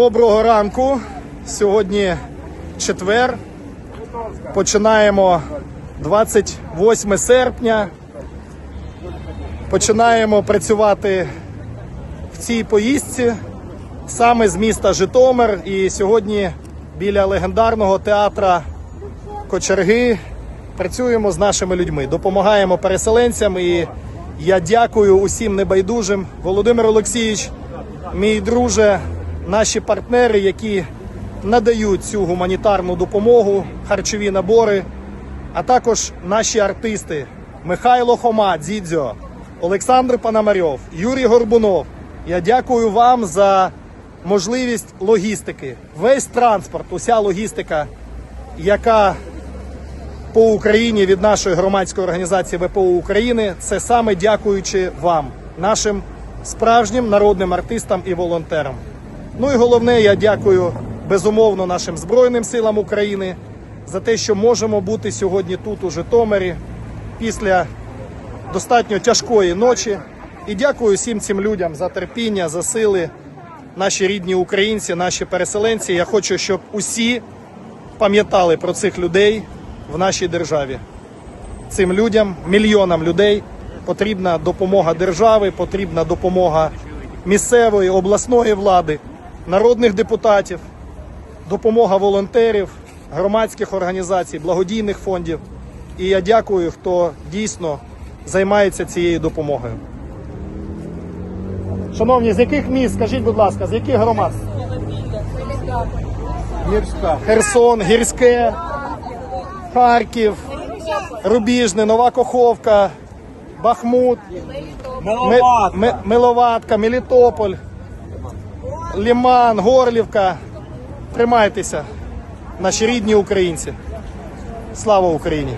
Доброго ранку. Сьогодні четвер. Починаємо 28 серпня. Починаємо працювати в цій поїздці саме з міста Житомир. І сьогодні біля легендарного театра Кочерги працюємо з нашими людьми, допомагаємо переселенцям. І я дякую усім небайдужим. Володимир Олексійович, мій друже, наші партнери, які надають цю гуманітарну допомогу, харчові набори, а також наші артисти Михайло Хома, Дзідзьо, Олександр Пономарьов, Юрій Горбунов. Я дякую вам за можливість логістики. Весь транспорт, уся логістика, яка по Україні від нашої громадської організації ВПО України. Це саме дякуючи вам, нашим справжнім народним артистам і волонтерам. Ну і головне, я дякую безумовно нашим Збройним силам України за те, що можемо бути сьогодні тут, у Житомирі, після достатньо тяжкої ночі. І дякую всім цим людям за терпіння, за сили, наші рідні українці, наші переселенці. Я хочу, щоб усі пам'ятали про цих людей в нашій державі. Цим людям, мільйонам людей потрібна допомога держави, потрібна допомога місцевої, обласної влади, народних депутатів, допомога волонтерів, громадських організацій, благодійних фондів. І я дякую, хто дійсно займається цією допомогою. Шановні, з яких міст, скажіть, будь ласка, з яких громад? Гірська. Херсон, Гірське, Харків, Рубіжне, Нова Коховка, Бахмут, Ми- Миловат. Ми- Миловатка, Мелітополь, Ліман, Горлівка. Тримайтеся, наші рідні українці. Слава Україні!